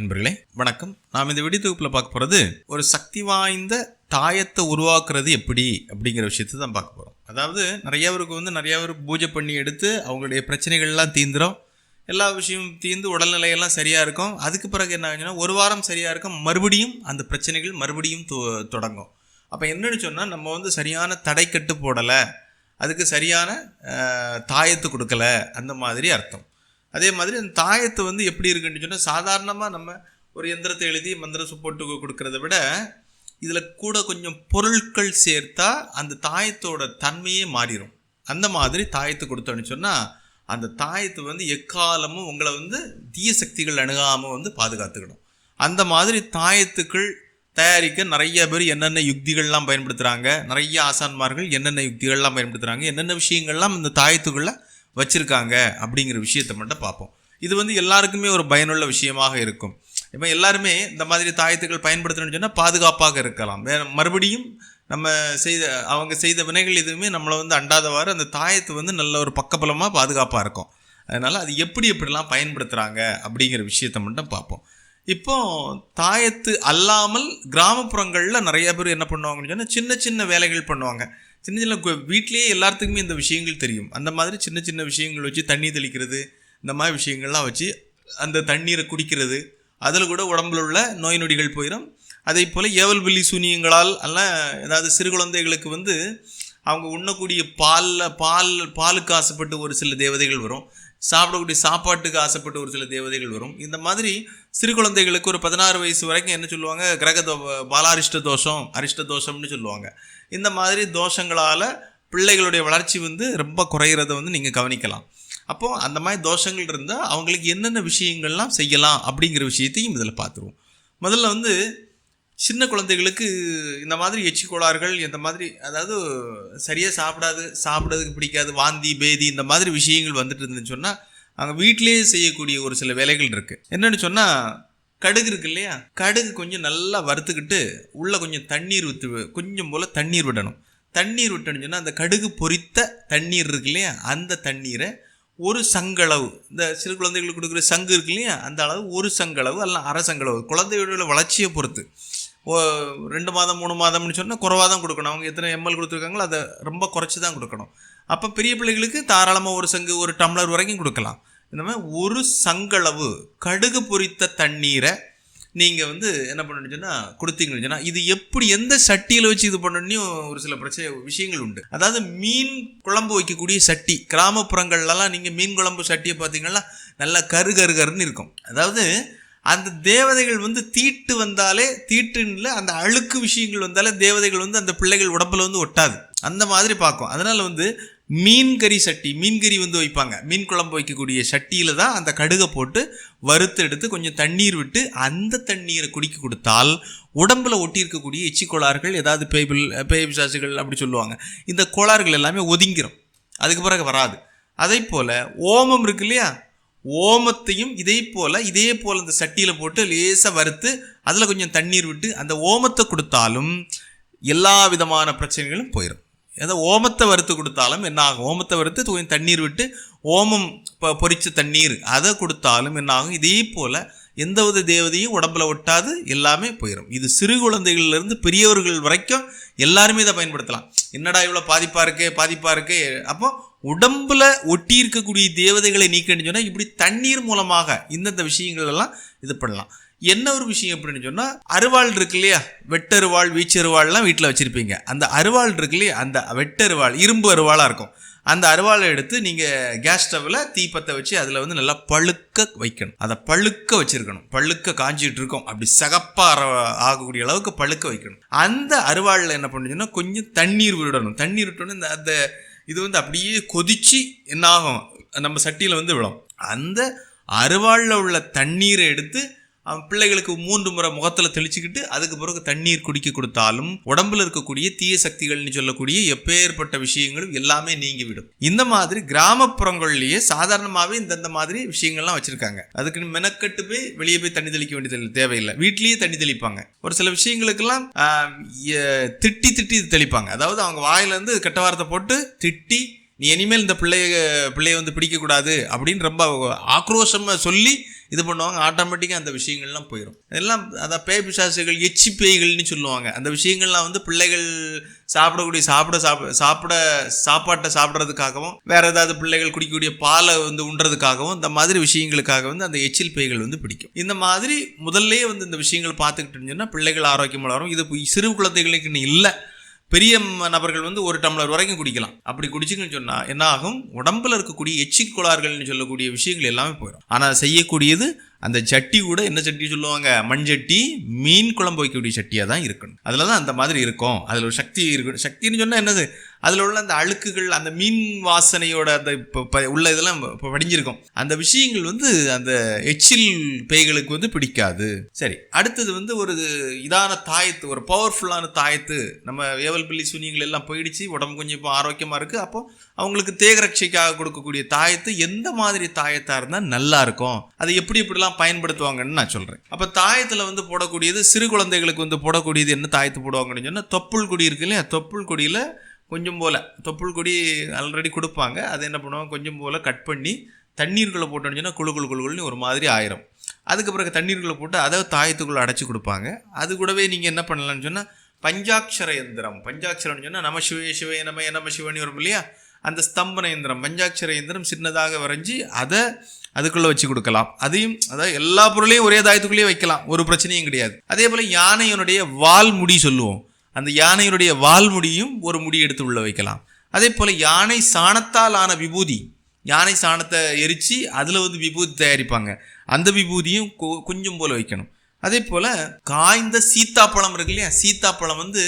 நண்பர்களே வணக்கம். நாம் இந்த வீடியோ தொகுப்பில் பார்க்க போகிறது ஒரு சக்தி வாய்ந்த தாயத்தை உருவாக்குறது எப்படி அப்படிங்கிற விஷயத்தை தான் பார்க்க போகிறோம் அதாவது நிறைய பேருக்கு வந்து நிறைய பேர் பூஜை பண்ணி எடுத்து அவங்களுடைய பிரச்சனைகள்லாம் தீந்துடும் எல்லா விஷயமும் தீர்ந்து உடல்நிலையெல்லாம் சரியாக இருக்கும். அதுக்கு பிறகு என்ன ஆகுதுன்னா ஒரு வாரம் சரியாக இருக்கும் மறுபடியும் அந்த பிரச்சனைகள் மறுபடியும் தொ- தொடங்கும். அப்போ என்னென்னு சொன்னால் நம்ம வந்து சரியான தடைக்கட்டு போடலை. அதுக்கு சரியான தாயத்து கொடுக்கல. அந்த மாதிரி அர்த்தம். அதே மாதிரி அந்த தாயத்தை வந்து எப்படி இருக்குன்னு சொன்னால் சாதாரணமாக நம்ம ஒரு எந்திரத்தை எழுதி மந்திர சப்போர்ட்டுக்கு கொடுக்கறத விட இதில் கூட கொஞ்சம் பொருட்கள் சேர்த்தா அந்த தாயத்தோட தன்மையே மாறிடும் அந்த மாதிரி தாயத்தை கொடுத்தோன்னு சொன்னால் அந்த தாயத்தை வந்து எக்காலமும் உங்களை வந்து தீய சக்திகள் அணுகாமல் வந்து பாதுகாத்துக்கணும். அந்த மாதிரி தாயத்துக்கள் தயாரிக்க நிறைய பேர் என்னென்ன யுக்திகள்லாம் பயன்படுத்துகிறாங்க நிறைய ஆசான்மார்கள் என்னென்ன யுக்திகள்லாம் பயன்படுத்துகிறாங்க என்னென்ன விஷயங்கள்லாம் இந்த தாயத்துக்குள்ளே வச்சுருக்காங்க அப்படிங்கிற விஷயத்தை மட்டும் பார்ப்போம். இது வந்து எல்லாருக்குமே ஒரு பயனுள்ள விஷயமாக இருக்கும். இப்போ எல்லாருமே இந்த மாதிரி தாயத்துக்கள் பயன்படுத்தணும்னு சொன்னால் பாதுகாப்பாக இருக்கலாம். வேற மறுபடியும் நம்ம செய்த அவங்க செய்த வினைகள் எதுவுமே நம்மளை வந்து அண்டாதவாறு அந்த தாயத்து வந்து நல்ல ஒரு பக்கபலமாக பாதுகாப்பாக இருக்கும். அதனால் அது எப்படி எப்படிலாம் பயன்படுத்துகிறாங்க அப்படிங்கிற விஷயத்தை மட்டும் பார்ப்போம். இப்போ தாயத்து அல்லாமல் கிராமப்புறங்களில் நிறைய பேர் என்ன பண்ணுவாங்கன்னு சொன்னால் சின்ன சின்ன வேலைகள் பண்ணுவாங்க. சின்ன சின்ன வீட்லேயே வீட்டிலேயே எல்லாத்துக்குமே இந்த விஷயங்கள் தெரியும். அந்த மாதிரி சின்ன சின்ன விஷயங்கள் வச்சு தண்ணி தெளிக்கிறது இந்த மாதிரி விஷயங்கள்லாம் வச்சு அந்த தண்ணீரை குடிக்கிறது அதில் கூட உடம்புல உள்ள நோய் நொடிகள் போயிடும் அதே போல் ஏவல் பில்லி சூனியங்களால் எல்லாம் ஏதாவது சிறு குழந்தைகளுக்கு வந்து அவங்க உண்ணக்கூடிய பாலில் பால் பாலுக்கு ஆசைப்பட்டு ஒரு சில தேவதைகள் வரும். சாப்பிடக்கூடிய சாப்பாட்டுக்கு ஆசைப்பட்டு ஒரு சில தேவதைகள் வரும். இந்த மாதிரி சிறு குழந்தைகளுக்கு ஒரு பதினாறு வயசு வரைக்கும் என்ன சொல்லுவாங்க? கிரக தோ பாலாரிஷ்ட தோஷம் அரிஷ்ட தோஷம்னு சொல்லுவாங்க. இந்த மாதிரி தோஷங்களால் பிள்ளைகளுடைய வளர்ச்சி வந்து ரொம்ப குறையிறத வந்து நீங்கள் கவனிக்கலாம். அப்போது அந்த மாதிரி தோஷங்கள் இருந்தால் அவங்களுக்கு என்னென்ன விஷயங்கள்லாம் செய்யலாம் அப்படிங்கிற விஷயத்தையும் இதில் பார்த்துருவோம். முதல்ல வந்து சின்ன குழந்தைகளுக்கு இந்த மாதிரி எச்சி கோளாறுகள் இந்த மாதிரி அதாவது சரியாக சாப்பிடாது சாப்பிட்றதுக்கு பிடிக்காது வாந்தி பேதி இந்த மாதிரி விஷயங்கள் வந்துட்டு இருந்துன்னு சொன்னால் அங்கே வீட்டிலேயே செய்யக்கூடிய ஒரு சில வேலைகள் இருக்குது என்னென்னு சொன்னால் கடுகு இருக்கு இல்லையா? கடுகு கொஞ்சம் நல்லா வறுத்துக்கிட்டு உள்ளே கொஞ்சம் தண்ணீர் ஊற்று கொஞ்சம் போல் தண்ணீர் விடணும். தண்ணீர் விட்டோன்னு சொன்னால் அந்த கடுகு பொரித்த தண்ணீர் இருக்கு இல்லையா? அந்த தண்ணீரை ஒரு சங்களவு இந்த சிறு குழந்தைகளுக்கு கொடுக்குற சங்கு இருக்கு இல்லையா? அந்த அளவு ஒரு சங்களவு அல்ல அரை சங்களவு குழந்தையோட வளர்ச்சியை பொறுத்து. ஓ ரெண்டு மாதம் மூணு மாதம்னு சொன்னால் குறவாக தான் கொடுக்கணும். அவங்க எத்தனை எம்எல் கொடுத்துருக்காங்களோ அதை ரொம்ப குறைச்சி தான் கொடுக்கணும். அப்போ பெரிய பிள்ளைகளுக்கு தாராளமாக ஒரு சங்கு ஒரு டம்ளர் வரைக்கும் கொடுக்கலாம். இந்த மாதிரி ஒரு சங்களவு கடுகு பொரித்த தண்ணீரை நீங்கள் வந்து என்ன பண்ணணும்னு சொன்னால் கொடுத்தீங்கன்னு சொன்னால் இது எப்படி எந்த சட்டியில் வச்சு இது பண்ணணும் ஒரு சில பிரச்சனை விஷயங்கள் உண்டு. அதாவது மீன் குழம்பு வைக்கக்கூடிய சட்டி கிராமப்புறங்கள்லாம் நீங்கள் மீன் குழம்பு சட்டியை பார்த்தீங்கன்னா நல்லா கரு கரு கருன்னு இருக்கும். அதாவது அந்த தேவதைகள் வந்து தீட்டு வந்தாலே தீட்டுல அந்த அழுக்கு விஷயங்கள் வந்தாலே தேவதைகள் வந்து அந்த பிள்ளைகள் உடம்புல வந்து ஒட்டாது. அந்த மாதிரி பார்க்கும். அதனால வந்து மீன்கறி சட்டி மீன்கறி வந்து வைப்பாங்க. மீன் குழம்பு வைக்கக்கூடிய சட்டியில் தான் அந்த கடுகை போட்டு வறுத்து எடுத்து கொஞ்சம் தண்ணீர் விட்டு அந்த தண்ணீரை குடிக்க கொடுத்தால் உடம்பில் ஒட்டி இருக்கக்கூடிய எச்சி கோளாறுகள் ஏதாவது பேய்பிள் பேய் பிசாசுகள் அப்படி சொல்லுவாங்க. இந்த கோளாறுகள் எல்லாமே ஒதுங்கிரும். அதுக்கு பிறகு வராது. அதே போல் ஓமம் இருக்கு இல்லையா? ஓமத்தையும் இதே போல் இதே போல் அந்த சட்டியில் போட்டு லேசாக வறுத்து அதில் கொஞ்சம் தண்ணீர் விட்டு அந்த ஓமத்தை கொடுத்தாலும் எல்லா விதமான பிரச்சனைகளும் போயிடும் ஏதோ ஓமத்தை வறுத்து கொடுத்தாலும் என்ன ஆகும் ஓமத்தை வறுத்து கொஞ்சம் தண்ணீர் விட்டு ஓமம் பொ- பொறிச்ச தண்ணீர் அதை கொடுத்தாலும் என்ன ஆகும் இதே போல் எந்தவித தேவதையும் உடம்புல ஒட்டாது எல்லாமே போயிடும் இது சிறு குழந்தைகள்லேருந்து பெரியவர்கள் வரைக்கும் எல்லாருமே இதை பயன்படுத்தலாம். என்னடா இவ்வளோ பாதிப்பாக இருக்கே பாதிப்பாக இருக்கே? அப்போ உடம்புல ஒட்டி இருக்கக்கூடிய தேவதைகளை நீக்கணும்னு சொன்னால் இப்படி தண்ணீர் மூலமாக இந்தந்த விஷயங்கள் எல்லாம் இது பண்ணலாம். என்ன ஒரு விஷயம் அப்படின்னு சொன்னால் அருவாள் இருக்கு இல்லையா? வெட்டருவாள் வீச்சருவாள்லாம் வீட்டில் வச்சுருப்பீங்க. அந்த அருவாள் இருக்கு இல்லையா? அந்த வெட்டருவாள் இரும்பு அருவாளாக இருக்கும். அந்த அருவாளை எடுத்து நீங்கள் கேஸ் ஸ்டவ்வில் தீப்பத்தை வச்சு அதில் வந்து நல்லா பழுக்க வைக்கணும். அதை பழுக்க வச்சிருக்கணும். பழுக்க காஞ்சிட்டு இருக்கோம். அப்படி சகப்பாக ஆகக்கூடிய அளவுக்கு பழுக்க வைக்கணும். அந்த அருவாளில் என்ன பண்ணுச்சுன்னா கொஞ்சம் தண்ணீர் விடணும். தண்ணீர் விட்டோன்னே இந்த அந்த இது வந்து அப்படியே கொதிச்சு என்ன ஆகும்? நம்ம சட்டியில் வந்து விடும் அந்த அருவாளில் உள்ள தண்ணீரை எடுத்து பிள்ளைகளுக்கு மூன்று முறை முகத்தில் தெளிச்சுக்கிட்டு அதுக்கு பிறகு தண்ணீர் குடிக்க கொடுத்தாலும் உடம்புல இருக்கக்கூடிய தீய சக்திகள்னு சொல்லக்கூடிய எப்பேற்பட்ட விஷயங்களும் எல்லாமே நீங்கிவிடும். இந்த மாதிரி கிராமப்புறங்கள்லேயே சாதாரணமாகவே இந்தந்த மாதிரி விஷயங்கள்லாம் வச்சிருக்காங்க. அதுக்கு மெனக்கட்டு போய் வெளியே போய் தண்ணி தெளிக்க வேண்டியது தேவையில்லை. வீட்லேயே தண்ணி தெளிப்பாங்க. ஒரு சில விஷயங்களுக்கெல்லாம் திட்டி திட்டி தெளிப்பாங்க. அதாவது அவங்க வாயிலேருந்து கெட்ட வார்த்தை போட்டு திட்டி நீ இனிமேல் இந்த பிள்ளைய பிள்ளைய வந்து பிடிக்கக்கூடாது அப்படின்னு ரொம்ப ஆக்ரோஷமாக சொல்லி இது பண்ணுவாங்க ஆட்டோமேட்டிக்காக அந்த விஷயங்கள்லாம் போயிடும் எல்லாம் அதான் பேய் பிசாசுகள் எச்சி பேய்கள்னு சொல்லுவாங்க. அந்த விஷயங்கள்லாம் வந்து பிள்ளைகள் சாப்பிடக்கூடிய சாப்பிட சாப்பிட சாப்பிட சாப்பாட்டை சாப்பிட்றதுக்காகவும் வேறு ஏதாவது பிள்ளைகள் குடிக்கக்கூடிய பாலை வந்து உண்றதுக்காகவும் இந்த மாதிரி விஷயங்களுக்காக வந்து அந்த எச்சில் பேய்கள் வந்து பிடிக்கும். இந்த மாதிரி முதல்லயே வந்து இந்த விஷயங்கள் பார்த்துக்கிட்டு இருந்துச்சுன்னா பிள்ளைகள் ஆரோக்கியமாக வரும் இது சிறு குழந்தைகளுக்கு இல்லை. பெரிய நபர்கள் வந்து ஒரு டம்ளர் வரைக்கும் குடிக்கலாம். அப்படி குடிச்சிங்கன்னு சொன்னால் என்ன ஆகும் உடம்புல இருக்கக்கூடிய எச்சி கோளாறுகள்னு சொல்லக்கூடிய விஷயங்கள் எல்லாமே போயிடும் ஆனால் செய்யக்கூடியது அந்த சட்டி கூட என்ன சட்டி சொல்லுவாங்க? மண் சட்டி மீன் குழம்பு வைக்கக்கூடிய சட்டியாக தான் இருக்கணும். அதில் தான் அந்த மாதிரி இருக்கும். அதில் ஒரு சக்தி இருக்கு. சக்தின்னு சொன்னால் என்னது? அதில் உள்ள அந்த அழுக்குகள் அந்த மீன் வாசனையோட அந்த இப்போ உள்ள இதெல்லாம் இப்போ படிஞ்சிருக்கும். அந்த விஷயங்கள் வந்து அந்த எச்சில் பேய்களுக்கு வந்து பிடிக்காது. சரி அடுத்தது வந்து ஒரு இதான தாயத்து ஒரு பவர்ஃபுல்லான தாயத்து. நம்ம ஏவல் பிள்ளி சூனியங்கள் எல்லாம் போயிடுச்சு. உடம்பு கொஞ்சம் இப்போ ஆரோக்கியமாக இருக்குது அப்போ அவங்களுக்கு தேகரட்சைக்காக கொடுக்கக்கூடிய தாயத்து எந்த மாதிரி தாயத்தாக இருந்தால் நல்லா இருக்கும். அது எப்படி எப்படிலாம் பயன்படுத்துவாங்கன்னு நான் சொல்கிறேன் அப்போ தாயத்தில் வந்து போடக்கூடியது சிறு குழந்தைகளுக்கு வந்து போடக்கூடியது என்ன தாயத்து போடுவாங்கன்னு சொன்னால் தொப்புள் கொடி இருக்கு இல்லையா? தொப்புள் கொடியில் கொஞ்சம் போல் தொப்புள் கொடி ஆல்ரெடி கொடுப்பாங்க. அதை என்ன பண்ணுவாங்க? கொஞ்சம் போல் கட் பண்ணி தண்ணீர்களை போட்டோம்னு சொன்னால் குழு குழு குழுன்னு ஒரு மாதிரி ஆயிரும். அதுக்கு பிறகு தண்ணீர்களை போட்டு அதை தாயத்துக்குள்ளே அடைச்சி கொடுப்பாங்க. அது கூடவே நீங்கள் என்ன பண்ணலாம்னு சொன்னால் பஞ்சாட்சர எந்திரம் பஞ்சாட்சரம்னு சொன்னால் நம்ம சிவே சிவே நம்ம நம்ம சிவனி வரும் இல்லையா? அந்த ஸ்தம்பன இயந்திரம் பஞ்சாட்சர இயந்திரம் சின்னதாக வரைஞ்சி அதை அதுக்குள்ளே வச்சு கொடுக்கலாம். அதையும் அதாவது எல்லா பொருளையும் ஒரே தாயத்துக்குள்ளேயே வைக்கலாம். ஒரு பிரச்சனையும் கிடையாது. அதே போல் யானையினுடைய வால் முடி சொல்லுவோம். அந்த யானையினுடைய வால் முடியும் ஒரு முடி எடுத்து உள்ளே வைக்கலாம். அதே போல் யானை சாணத்தால் ஆன விபூதி யானை சாணத்தை எரித்து அதில் வந்து விபூதி தயாரிப்பாங்க. அந்த விபூதியும் கொஞ்சம் போல் வைக்கணும். அதே போல் காய்ந்த சீத்தாப்பழம் இருக்கு இல்லையா? சீத்தாப்பழம் வந்து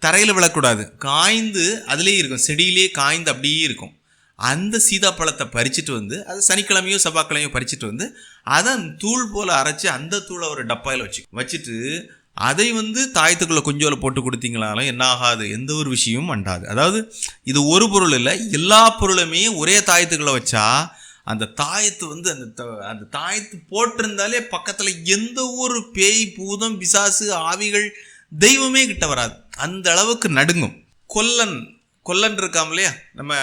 தரையில் விழக்கூடாது. காய்ந்து அதுலேயே இருக்கும். செடியிலே காய்ந்து அப்படியே இருக்கும். அந்த சீதாப்பழத்தை பறிச்சுட்டு வந்து அது சனிக்கிழமையோ செவ்வாய்க்கிழமையோ பறிச்சுட்டு வந்து அதை தூள் போல் அரைச்சி அந்த தூளை ஒரு டப்பாயில் வச்சு வச்சுட்டு அதை வந்து தாயத்துக்குள்ளே கொஞ்சோல போட்டு கொடுத்தீங்களாலும் என்ன ஆகாது. எந்த ஒரு விஷயமும் அண்டாது. அதாவது இது ஒரு பொருள் இல்லை. எல்லா பொருளுமே ஒரே தாயத்துக்குள்ளே வச்சா அந்த தாயத்து வந்து அந்த த- அந்த தாயத்து போட்டிருந்தாலே பக்கத்தில் எந்த ஒரு பேய் பூதம் பிசாசு ஆவிகள் தெய்வமே கிட்ட வராது. அந்த அளவுக்கு நடுங்கும். கொல்லன் கொல்லன் இருக்காம் இல்லையா? நம்ம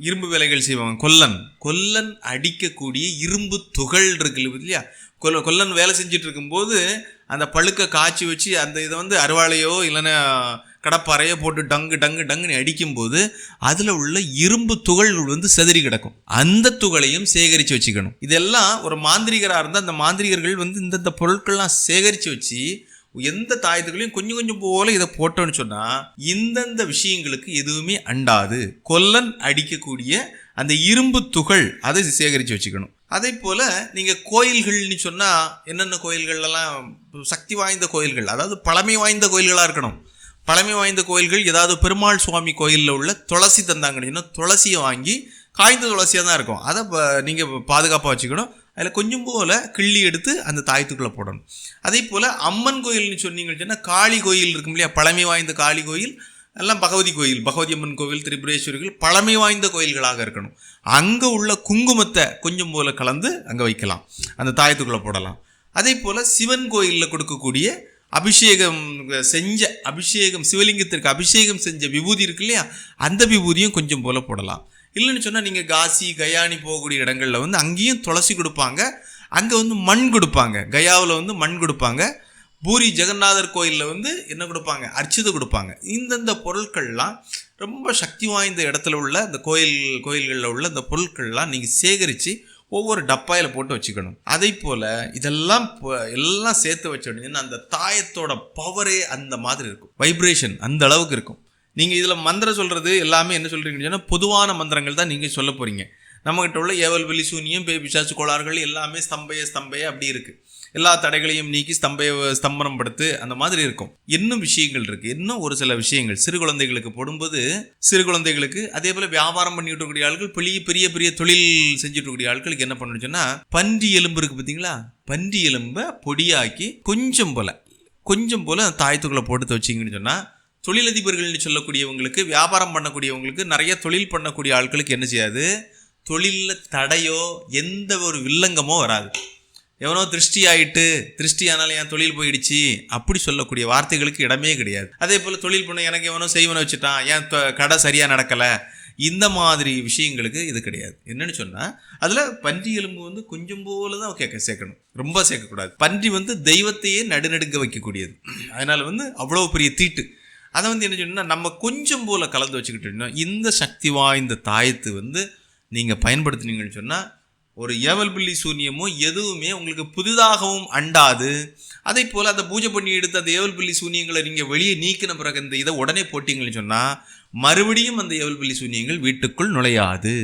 இரும்பு வேலைகள் செய்வாங்க. கொல்லன். கொல்லன் அடிக்கக்கூடிய இரும்பு துகள் இருக்கு இல்லையா? கொல்ல கொல்லன் வேலை செஞ்சுட்டு இருக்கும்போது அந்த பழுக்க காய்ச்சி வச்சு அந்த இதை வந்து அருவாளையோ இல்லைன்னா கடப்பாறையோ போட்டு டங்கு டங்கு டங்குன்னு அடிக்கும்போது அதில் உள்ள இரும்பு துகள்கள் வந்து செதறி கிடக்கும். அந்த துகளையும் சேகரித்து வச்சுக்கணும். இதெல்லாம் ஒரு மாந்திரிகராக இருந்தால் அந்த மாந்திரிகர்கள் வந்து இந்தந்த பொருட்கள்லாம் சேகரித்து வச்சு எந்த தாயத்துகளையும் கொஞ்சம் கொஞ்சம் போல இதை போட்டோன்னு சொன்னால் இந்தந்த விஷயங்களுக்கு எதுவுமே அண்டாது. கொல்லன் அடிக்கக்கூடிய அந்த இரும்பு துகள் அதை சேகரித்து வச்சுக்கணும். அதே போல் நீங்கள் கோயில்கள்னு சொன்னால் என்னென்ன கோயில்கள்லாம் சக்தி வாய்ந்த கோயில்கள் அதாவது பழமை வாய்ந்த கோயில்களாக இருக்கணும். பழமை வாய்ந்த கோயில்கள் ஏதாவது பெருமாள் சுவாமி கோயிலில் உள்ள துளசி தந்தாங்கன்னா துளசியை வாங்கி காய்ந்த துளசியாக தான் இருக்கும். அதை நீங்கள் பாதுகாப்பாக வச்சுக்கணும். அதில் கொஞ்சம் போல் கிள்ளி எடுத்து அந்த தாயத்துக்குள்ளே போடணும். அதே போல் அம்மன் கோயில்னு சொன்னீங்கன்னு சொன்னால் காளி கோயில் இருக்கும் இல்லையா? பழமை வாய்ந்த காளி கோயில் எல்லாம் பகவதி கோயில். பகவதி அம்மன் கோவில் திரிபுரேஸ்வரிகள் பழமை வாய்ந்த கோயில்களாக இருக்கணும். அங்கே உள்ள குங்குமத்தை கொஞ்சம் போல் கலந்து அங்கே வைக்கலாம். அந்த தாயத்துக்குள்ளே போடலாம். அதே போல் சிவன் கோயிலில் கொடுக்கக்கூடிய அபிஷேகம் செஞ்ச அபிஷேகம் சிவலிங்கத்திற்கு அபிஷேகம் செஞ்ச விபூதி இருக்கு இல்லையா? அந்த விபூதியும் கொஞ்சம் போல் போடலாம். இல்லைன்னு சொன்னால் நீங்கள் காசி கயானி போகக்கூடிய இடங்களில் வந்து அங்கேயும் துளசி கொடுப்பாங்க. அங்கே வந்து மண் கொடுப்பாங்க. கயாவில் வந்து மண் கொடுப்பாங்க. பூரி ஜெகநாதர் கோயிலில் வந்து என்ன கொடுப்பாங்க? அர்ச்சிதம் கொடுப்பாங்க. இந்தந்த பொருட்கள்லாம் ரொம்ப சக்தி வாய்ந்த இடத்துல உள்ள அந்த கோயில் கோயில்களில் உள்ள இந்த பொருட்கள்லாம் நீங்கள் சேகரித்து ஒவ்வொரு டப்பாயில் போட்டு வச்சுக்கணும். அதே போல் இதெல்லாம் எல்லாம் சேர்த்து வச்சோடனே அந்த தாயத்தோட பவரே அந்த மாதிரி இருக்கும். வைப்ரேஷன் அந்த அளவுக்கு இருக்கும். நீங்கள் இதில் மந்திரம் சொல்கிறது எல்லாமே என்ன சொல்கிறீங்கன்னு சொன்னால் பொதுவான மந்திரங்கள் தான் நீங்கள் சொல்ல போகிறீங்க நம்மகிட்ட உள்ள ஏவல் வெளி சூனியம் பே பிசாசு கோளாறுகள் எல்லாமே ஸ்தம்பய ஸ்தம்பய அப்படி இருக்குது எல்லா தடைகளையும் நீக்கி ஸ்தம்பய ஸ்தம்பனம் படுத்து அந்த மாதிரி இருக்கும். இன்னும் விஷயங்கள் இருக்குது இன்னும் ஒரு சில விஷயங்கள். சிறு குழந்தைகளுக்கு போடும்போது சிறு குழந்தைகளுக்கு அதே போல் வியாபாரம் பண்ணிட்டு இருக்கக்கூடிய ஆட்கள் பெரிய பெரிய பெரிய தொழில் செஞ்சுட்டு இருக்கக்கூடிய ஆட்களுக்கு என்ன பண்ணணும்னு சொன்னால் பன்றி எலும்பு இருக்குது பார்த்தீங்களா பன்றி எலும்பை பொடியாக்கி கொஞ்சம் போல் கொஞ்சம் போல் தாயத்துக்குள்ளே போட்டு வச்சிங்கன்னு சொன்னால் தொழிலதிபர்கள்னு சொல்லக்கூடியவங்களுக்கு வியாபாரம் பண்ணக்கூடியவங்களுக்கு நிறைய தொழில் பண்ணக்கூடிய ஆட்களுக்கு என்ன செய்யாது? தொழிலில் தடையோ எந்த ஒரு வில்லங்கமோ வராது. எவனோ திருஷ்டி ஆயிட்டு திருஷ்டி ஆனாலும் என் தொழில் போயிடுச்சு அப்படி சொல்லக்கூடிய வார்த்தைகளுக்கு இடமே கிடையாது. அதே போல் தொழில் பண்ண எனக்கு எவனோ செய்வனை வச்சுட்டான் என் தொ- கடை சரியாக நடக்கலை இந்த மாதிரி விஷயங்களுக்கு இது கிடையாது. என்னன்னு சொன்னால் அதில் பன்றி எலும்பு வந்து கொஞ்சம் போல தான் கேட்க சேர்க்கணும். ரொம்ப சேர்க்கக்கூடாது. பன்றி வந்து தெய்வத்தையே நடுநடுங்க வைக்கக்கூடியது. அதனால் வந்து அவ்வளோ பெரிய தீட்டு. அதை வந்து என்ன சொன்னால் நம்ம கொஞ்சம் போல கலந்து வச்சுக்கிட்டோம்னா இந்த சக்தி வாய்ந்த தாயத்து வந்து நீங்கள் பயன்படுத்துனீங்கன்னு சொன்னால் ஒரு ஏவல் பில்லி சூன்யமோ எதுவுமே உங்களுக்கு புதிதாகவும் அண்டாது. அதே போல் அந்த பூஜை பண்ணி எடுத்து அந்த ஏவல் சூன்யங்களை நீங்கள் வெளியே நீக்கின பிறகு இந்த இதை உடனே போட்டிங்கன்னு சொன்னால் மறுபடியும் அந்த ஏவல் சூன்யங்கள் வீட்டுக்குள் நுழையாது.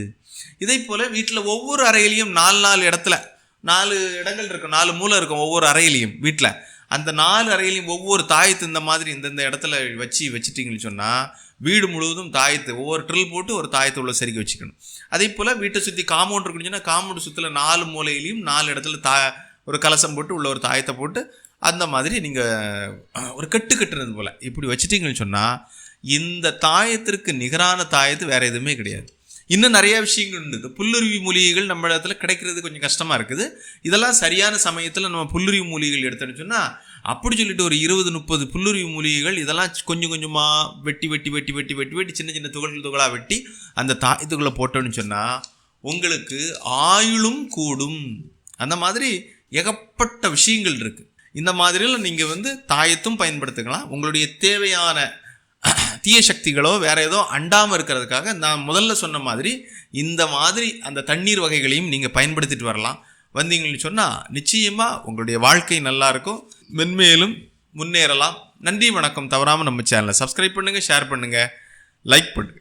இதே போல் வீட்டில் ஒவ்வொரு அறையிலையும் நாலு நாலு இடத்துல நாலு இடங்கள் இருக்கும் நாலு மூளை இருக்கும் ஒவ்வொரு அறையிலையும் வீட்டில். அந்த நாலு அறையிலையும் ஒவ்வொரு தாயத்து இந்த மாதிரி இந்தந்த இடத்துல வச்சு வச்சுட்டிங்கன்னு சொன்னால் வீடு முழுவதும் தாயத்து ஒவ்வொரு ட்ரில் போட்டு ஒரு தாயத்தை உள்ள செருக்கி வச்சுக்கணும். அதே போல் வீட்டை சுற்றி காம்பவுண்ட் இருக்குன்னு சொன்னால் காம்பவுண்ட் சுற்றில நாலு மூலையிலையும் நாலு இடத்துல தா ஒரு கலசம் போட்டு உள்ள ஒரு தாயத்தை போட்டு அந்த மாதிரி நீங்கள் ஒரு கட்டு கட்டுறது போல். இப்படி வச்சுட்டிங்கன்னு சொன்னால் இந்த தாயத்திற்கு நிகரான தாயத்து வேறு எதுவுமே கிடையாது. இன்னும் நிறைய விஷயங்கள் உண்டு. இந்த புல்லுருவி மூலிகைகள் நம்ம இடத்துல கிடைக்கிறது கொஞ்சம் கஷ்டமாக இருக்குது. இதெல்லாம் சரியான சமயத்தில் நம்ம புல்லுருவி மூலிகைகள் எடுத்தோன்னு சொன்னால் அப்படி சொல்லிட்டு ஒரு இருபது முப்பது புல்லுருவி மூலிகைகள் இதெல்லாம் கொஞ்சம் கொஞ்சமாக வெட்டி வெட்டி வெட்டி வெட்டி வெட்டி வெட்டி சின்ன சின்ன துகள்கள் துகளாக வெட்டி அந்த தாயத்துக்குள்ளே போட்டோன்னு சொன்னால் உங்களுக்கு ஆயுளும் கூடும். அந்த மாதிரி ஏகப்பட்ட விஷயங்கள் இருக்குது இந்த மாதிரியில் நீங்கள் வந்து தாயத்தும் பயன்படுத்திக்கலாம். உங்களுடைய தேவையான தீய சக்திகளோ வேற ஏதோ அண்டாமல் இருக்கிறதுக்காக நான் முதல்ல சொன்ன மாதிரி இந்த மாதிரி அந்த தண்ணீர் வகைகளையும் நீங்கள் பயன்படுத்திட்டு வரலாம். வந்தீங்கன்னு சொன்னால் நிச்சயமாக உங்களுடைய வாழ்க்கை நல்லாயிருக்கும் மென்மேலும் முன்னேறலாம். நன்றி வணக்கம். தவறாமல் நம்ம சேனலை சப்ஸ்கிரைப் பண்ணுங்கள் ஷேர் பண்ணுங்கள் லைக் பண்ணுங்கள்